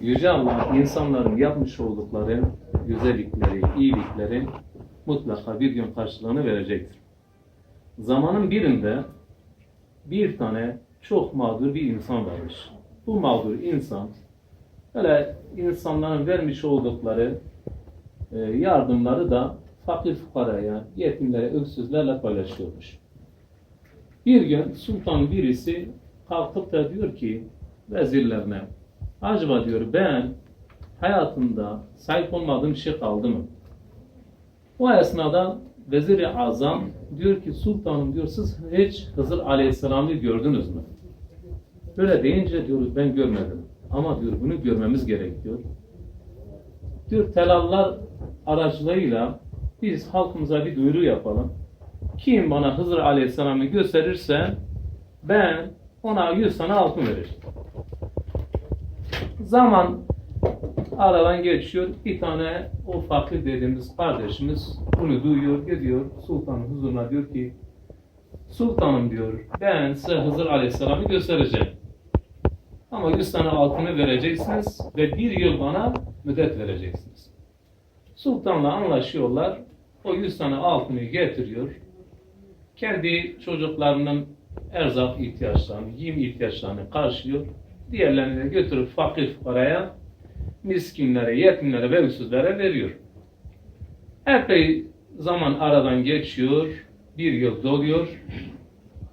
Yüce Allah insanların yapmış oldukları güzellikleri, iyiliklerin mutlaka bir gün karşılığını verecektir. Zamanın birinde bir tane çok mağdur bir insan varmış. Bu mağdur insan böyle insanların vermiş oldukları e, yardımları da fakir fukaraya, yetimlere, öksüzlerle paylaşıyormuş. Bir gün sultan birisi kalkıp da diyor ki vezirlerine acaba diyor ben hayatımda sahip olmadığım şey kaldı mı? O esnada vezir-i azam diyor ki sultanım diyor siz hiç Hızır aleyhisselamı gördünüz mü? Böyle deyince diyor ben görmedim. Ama diyor bunu görmemiz gerekiyor. Diyor telallar aracılığıyla biz halkımıza bir duyuru yapalım. Kim bana Hızır Aleyhisselam'ı gösterirse ben ona 100 tane altın veririm. Zaman aradan geçiyor. Bir tane o fakir dediğimiz kardeşimiz bunu duyuyor, gidiyor sultanın huzuruna diyor ki Sultanım diyor ben size Hızır Aleyhisselam'ı göstereceğim. Ama 100 tane altını vereceksiniz ve bir yıl bana müddet vereceksiniz. Sultanla anlaşıyorlar. O 100 tane altını getiriyor. Kendi çocuklarının erzak ihtiyaçlarını, giyim ihtiyaçlarını karşılıyor. Diğerlerini de götürüp fakir fukaraya, miskinlere, yetimlere ve öksüzlere veriyor. Epey zaman aradan geçiyor. Bir yıl doluyor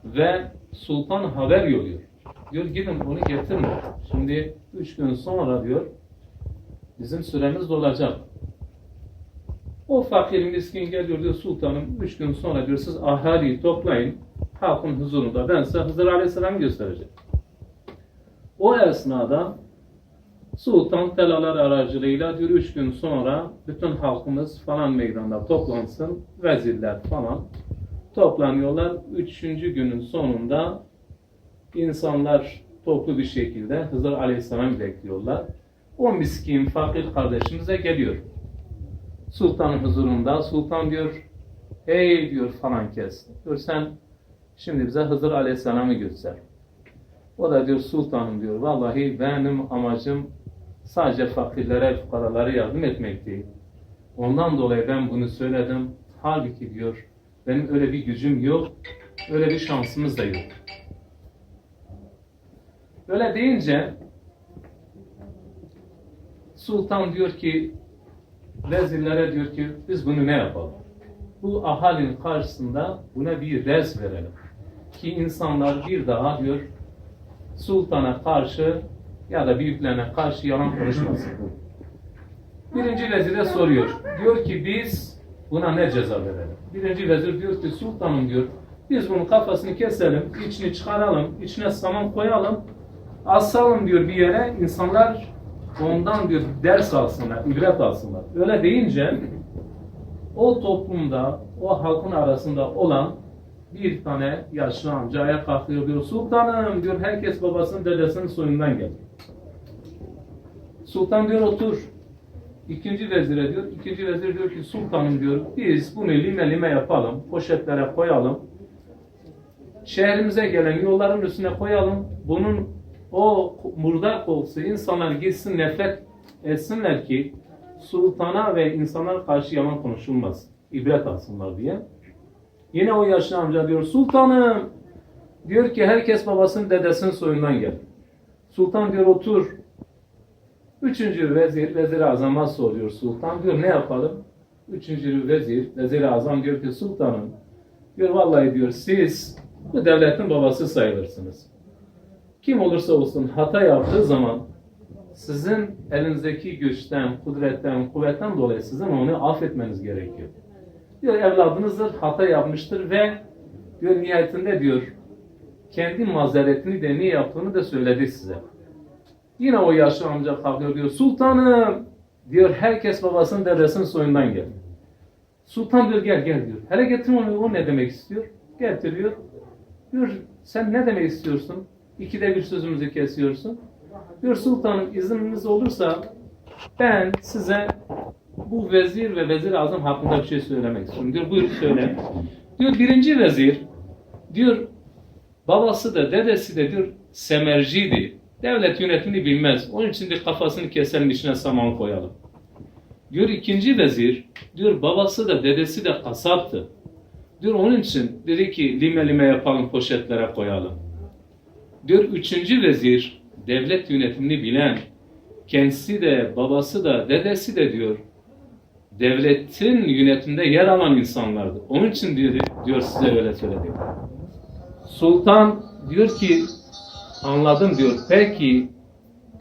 ve sultan haber yolluyor. Diyor gidin onu getirme. Şimdi üç gün sonra diyor bizim süremiz dolacak. O fakir miskin geliyor diyor sultanım üç gün sonra diyor siz ahaliyi toplayın halkın huzurunda ben size Hızır Aleyhisselam'ı göstereceğim. O esnada Sultan telalar aracılığıyla diyor üç gün sonra bütün halkımız falan meydanda toplansın vezirler falan toplanıyorlar. Üçüncü günün sonunda insanlar toplu bir şekilde Hızır Aleyhisselam bekliyorlar. O miskin fakir kardeşimize geliyor. Sultanın huzurunda sultan diyor hey diyor falan kes. Diyor sen şimdi bize Hızır Aleyhisselam'ı göster. O da diyor sultanım diyor vallahi benim amacım sadece fakirlere, fukaralara yardım etmek değil. Ondan dolayı ben bunu söyledim. Halbuki diyor benim öyle bir gücüm yok, öyle bir şansımız da yok. Öyle deyince sultan diyor ki vezirlere diyor ki biz bunu ne yapalım? Bu ahalinin karşısında buna bir res verelim. Ki insanlar bir daha diyor sultana karşı ya da büyüklerine karşı yalan konuşmasın. Birinci vezire soruyor. Diyor ki biz buna ne ceza verelim? Birinci vezir diyor ki sultanım diyor biz bunun kafasını keselim, içini çıkaralım, içine saman koyalım, asalım diyor bir yere insanlar ondan diyor ders alsınlar, ibret alsınlar. Öyle deyince o toplumda, o halkın arasında olan bir tane yaşlı amca ayağa kalkıyor diyor. Sultanım diyor herkes babasının dedesinin soyundan gelir. Sultan diyor otur. İkinci vezire diyor. İkinci vezir diyor ki sultanım diyor biz bunu lime lime yapalım. Poşetlere koyalım. Şehrimize gelen yolların üstüne koyalım. Bunun o murdak olsa insanlar gitsin nefret etsinler ki sultana ve insanlar karşı yalan konuşulmaz. İbret alsınlar diye. Yine o yaşlı amca diyor sultanım diyor ki herkes babasının dedesinin soyundan gelir. Sultan diyor otur. Üçüncü vezir, vezir azama soruyor sultan. Diyor ne yapalım? Üçüncü vezir, vezir azam diyor ki sultanım diyor vallahi diyor siz bu devletin babası sayılırsınız. Kim olursa olsun hata yaptığı zaman sizin elinizdeki güçten, kudretten, kuvvetten dolayı sizin onu affetmeniz gerekiyor. Diyor evladınızdır, hata yapmıştır ve diyor nihayetinde diyor kendi mazeretini de niye yaptığını da söyledi size. Yine o yaşlı amca kalkıyor diyor sultanım diyor herkes babasının dedesinin soyundan gelir. Sultan diyor gel gel diyor. Hele getir onu o ne demek istiyor? Getiriyor. Diyor sen ne demek istiyorsun? İkide bir sözümüzü kesiyorsun. Diyor sultanım izniniz olursa ben size bu vezir ve vezir azam hakkında bir şey söylemek istiyorum. Diyor buyur söyle. Diyor birinci vezir diyor babası da dedesi de diyor semerciydi. Devlet yönetimini bilmez. Onun için de kafasını kesenin içine saman koyalım. Diyor ikinci vezir, diyor babası da dedesi de kasaptı. Diyor onun için dedi ki lime lime yapalım poşetlere koyalım. Diyor üçüncü vezir, devlet yönetimini bilen, kendisi de babası da dedesi de diyor devletin yönetiminde yer alan insanlardı. Onun için diyor, diyor size öyle söyledim. Sultan diyor ki anladım diyor. Peki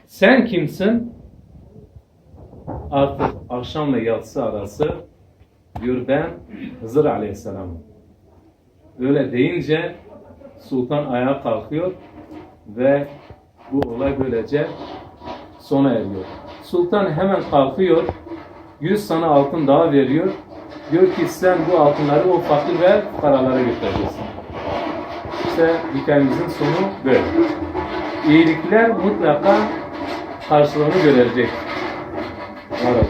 sen kimsin? Artık akşamla yatsı arası diyor ben Hızır Aleyhisselam'ım. Öyle deyince sultan ayağa kalkıyor ve bu olay böylece sona eriyor. Sultan hemen kalkıyor. 100 tane altın daha veriyor. Diyor ki sen bu altınları o fakir ve fukaralara götüreceksin. İşte hikayemizin sonu böyle. İyilikler mutlaka karşılığını görecek. Olsun.